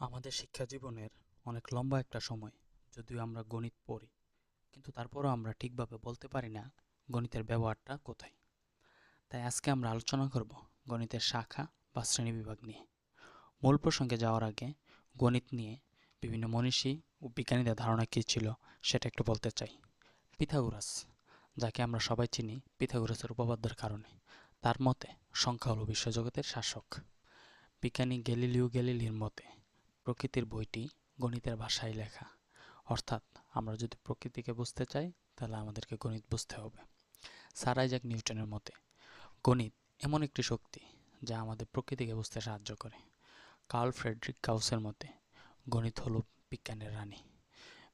আমাদের শিক্ষা জীবনের অনেক লম্বা একটা সময় যদিও আমরা গণিত পড়ি, কিন্তু তারপরও আমরা ঠিকভাবে বলতে পারি না গণিতের ব্যবহারটা কোথায়। তাই আজকে আমরা আলোচনা করব গণিতের শাখা বা শ্রেণি বিভাগ নিয়ে। মূল প্রসঙ্গে যাওয়ার আগে গণিত নিয়ে বিভিন্ন মনীষী ও বিজ্ঞানীদের ধারণা কী ছিল সেটা একটু বলতে চাই। পিথাগোরাস, যাকে আমরা সবাই চিনি, পিথাগোরাসের উপপাদ্যের কারণে। তার মতে সংখ্যা হলো বিশ্বজগতের শাসক। বিজ্ঞানী গ্যালিলিও গ্যালিলির মতে প্রকৃতির বইটি গণিতের ভাষায় লেখা। অর্থাৎ আমরা যদি প্রকৃতিকে বুঝতে চাই, তাহলে আমাদেরকে গণিত বুঝতে হবে। স্যার আইজাক নিউটনের মতে, গণিত এমন একটি শক্তি যা আমাদের প্রকৃতিকে বুঝতে সাহায্য করে। কার্ল ফ্রেডরিক কাউসের মতে, গণিত হল বিজ্ঞানের রানী।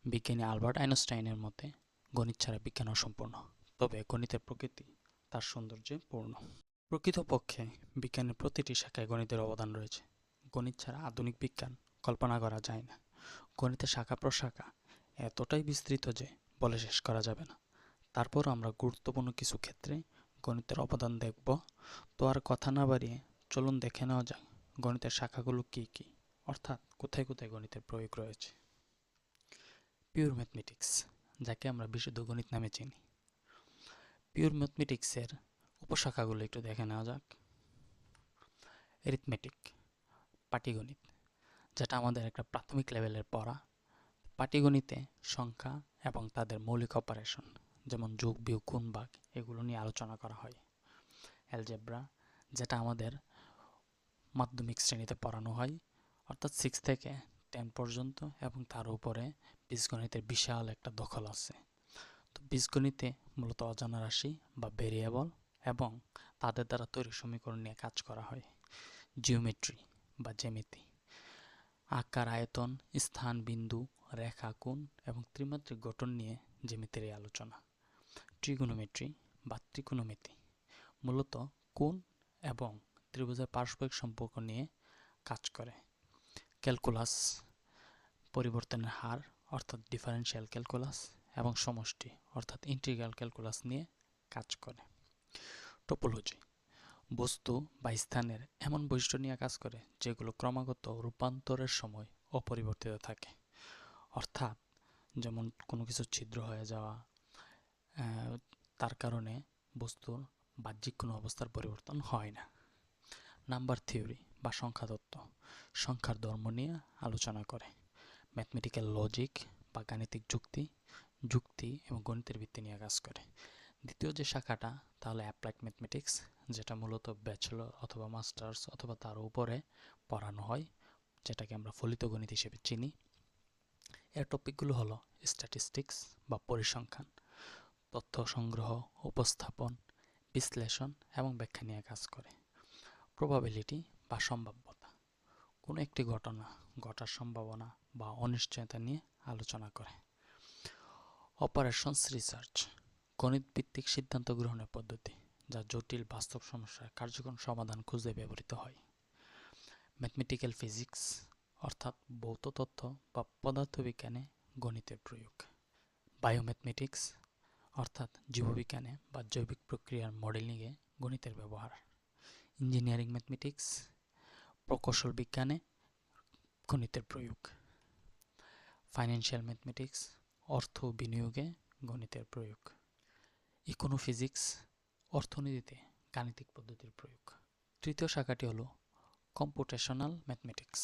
বিজ্ঞানী আলবার্ট আইনস্টাইনের মতে, গণিত ছাড়া বিজ্ঞান অসম্পূর্ণ, তবে গণিতের প্রকৃতি তার সৌন্দর্যে পূর্ণ প্রকৃতপক্ষে বিজ্ঞানের প্রতিটি শাখায় গণিতের অবদান রয়েছে। গণিত ছাড়া আধুনিক বিজ্ঞান কল্পনা করা যায় না। গণিতের শাখা প্রশাখা এতটাই বিস্তৃত যে বলে শেষ করা যাবে না। তারপর আমরা গুরুত্বপূর্ণ কিছু ক্ষেত্রে গণিতের অবদান দেখব। তো আর কথা না বাড়িয়ে চলুন দেখে নেওয়া যাক গণিতের শাখাগুলো কি কি। অর্থাৎ কোথায় কোথায় গণিতের প্রয়োগ রয়েছে। পিওর ম্যাথমেটিক্স যাকে আমরা বিশুদ্ধ গণিত নামে চিনি। পিওর ম্যাথমেটিক্সের উপশাখাগুলো একটু দেখে নেওয়া যাক। এরিথমেটিক পাটিগণিত। যেটা আমাদের একটা প্রাথমিক লেভেলের পড়া, পাটিগণিতে সংখ্যা এবং তাদের মৌলিক অপারেশন যেমন যোগ, বিয়োগ, গুণ, ভাগ, এগুলো নিয়ে আলোচনা করা হয়। অ্যালজেব্রা যেটা আমাদের মাধ্যমিক শ্রেণীতে পড়ানো হয়, অর্থাৎ সিক্স থেকে টেন পর্যন্ত এবং তার উপরে বীজগণিতের বিশাল একটা দখল আছে। তো বীজগণিতে মূলত অজানা রাশি বা ভেরিয়েবল এবং তাদের দ্বারা তৈরি সমীকরণ নিয়ে কাজ করা হয়। জিওমেট্রি বা জ্যামিতি। আকার, আয়তন, স্থান, বিন্দু, রেখা, কোণ এবং ত্রিমাত্রিক গঠন নিয়ে জ্যামিতির এই আলোচনা। ট্রিগোনোমেট্রি বা ত্রিকোণমিতি মূলত কোণ এবং ত্রিভুজের পারস্পরিক সম্পর্ক নিয়ে কাজ করে। ক্যালকুলাস পরিবর্তনের হার অর্থাৎ ডিফারেনশিয়াল ক্যালকুলাস এবং সমষ্টি অর্থাৎ ইন্টিগ্রাল ক্যালকুলাস নিয়ে কাজ করে। টোপোলজি বস্তু বা স্থানের এমন বৈশিষ্ট্য নিয়ে কাজ করে, যেগুলো ক্রমাগত রূপান্তরের সময় অপরিবর্তিত থাকে। অর্থাৎ যেমন কোনো কিছু ছিদ্র হয়ে যাওয়া তার কারণে বস্তুর বাহ্যিক কোনো অবস্থার পরিবর্তন হয় না। নাম্বার থিওরি বা সংখ্যা তত্ত্ব সংখ্যার ধর্ম নিয়ে আলোচনা করে। ম্যাথমেটিক্যাল লজিক বা গাণিতিক যুক্তি যুক্তি এবং গণিতের ভিত্তি নিয়ে কাজ করে। দ্বিতীয় যে শাখাটা, তাহলে অ্যাপ্লাইড ম্যাথমেটিক্স যেটা মূলত ব্যাচেলর অথবা মাস্টার্স অথবা তার উপরে পড়ানো হয়, যেটাকে আমরা ফলিত গণিত হিসেবে চিনি। এর টপিকগুলো হলো স্ট্যাটিস্টিক্স বা পরিসংখ্যান, তথ্য সংগ্রহ, উপস্থাপন, বিশ্লেষণ এবং ব্যাখ্যা নিয়ে কাজ করে। প্রবাবিলিটি বা সম্ভাব্যতা, কোনো একটি ঘটনা, ঘটার সম্ভাবনা বা অনিশ্চয়তা নিয়ে আলোচনা করে। অপারেশনস রিসার্চ গণিত ভিত্তিক সিদ্ধান্ত গ্রহণের পদ্ধতি, যা জটিল বাস্তব সমস্যার কার্যক্রম সমাধান খুঁজতে ব্যবহৃত হয়। ম্যাথমেটিক্যাল ফিজিক্স, অর্থাৎ ভৌত তথ্য বা পদার্থবিজ্ঞানে গণিতের প্রয়োগ। বায়োম্যাথমেটিক্স, অর্থাৎ জীববিজ্ঞানে বা জৈবিক প্রক্রিয়ার মডেলিংয়ে গণিতের ব্যবহার। ইঞ্জিনিয়ারিং ম্যাথমেটিক্স, প্রকৌশল বিজ্ঞানে গণিতের প্রয়োগ। ফাইন্যান্সিয়াল ম্যাথমেটিক্স, অর্থ বিনিয়োগে গণিতের প্রয়োগ। ইকোনো ফিজিক্স অর্থনীতিতে গাণিতিক পদ্ধতির প্রয়োগ। তৃতীয় শাখাটি হলো কম্পুটেশনাল ম্যাথমেটিক্স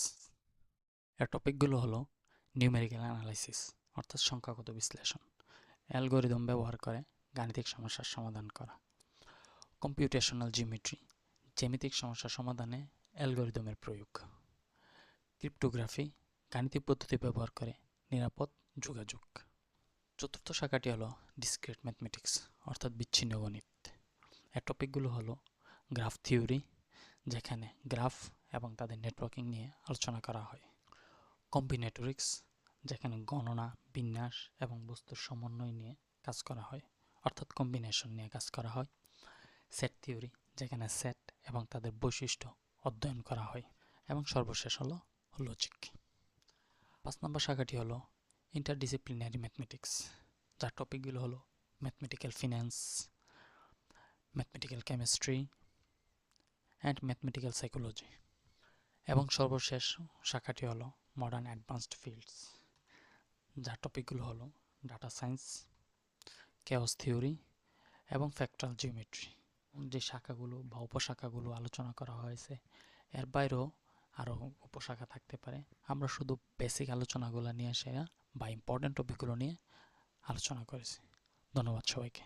এর টপিকগুলো হলো নিউমেরিক্যাল অ্যানালাইসিস অর্থাৎ সংখ্যাগত বিশ্লেষণ। অ্যালগোরিদম ব্যবহার করে গাণিতিক সমস্যার সমাধান করা। কম্পিউটেশনাল জিওমেট্রি জ্যামিতিক সমস্যার সমাধানে অ্যালগোরিদমের প্রয়োগ। ক্রিপ্টোগ্রাফি গাণিতিক পদ্ধতি ব্যবহার করে নিরাপদ যোগাযোগ। চতুর্থ শাখাটি হলো ডিসক্রিট ম্যাথমেটিক্স অর্থাৎ বিচ্ছিন্ন গণিত। এর টপিকগুলো হলো গ্রাফ থিওরি, যেখানে গ্রাফ এবং তাদের নেটওয়ার্কিং নিয়ে আলোচনা করা হয়। কম্বিনেটরিক্স, যেখানে গণনা, বিন্যাস এবং বস্তুর সমন্বয় নিয়ে কাজ করা হয়, অর্থাৎ কম্বিনেশন নিয়ে কাজ করা হয়। সেট থিওরি, যেখানে সেট এবং তাদের বৈশিষ্ট্য অধ্যয়ন করা হয় এবং সর্বশেষ হলো লজিক পাঁচ নম্বর শাখাটি হলো ইন্টারডিসিপ্লিনারি ম্যাথমেটিক্স যার টপিকগুলো হলো mathematical finance mathematical chemistry and mathematical psychology এবং সর্বশেষ শাখাটি হলো মডার্ন অ্যাডভান্সড ফিল্ডস যার টপিকগুলো হলো ডাটা সায়েন্স কেওস থিওরি এবং ফ্যাক্টরাল জিওমেট্রি যে শাখাগুলো বা উপশাখাগুলো আলোচনা করা হয়েছে, এর বাইরেও আরও উপশাখা থাকতে পারে। আমরা শুধু বেসিক আলোচনাগুলো নিয়ে আসে বা ইম্পর্টেন্ট টপিকগুলো নিয়ে আলোচনা করেছি। ধন্যবাদ সবাইকে।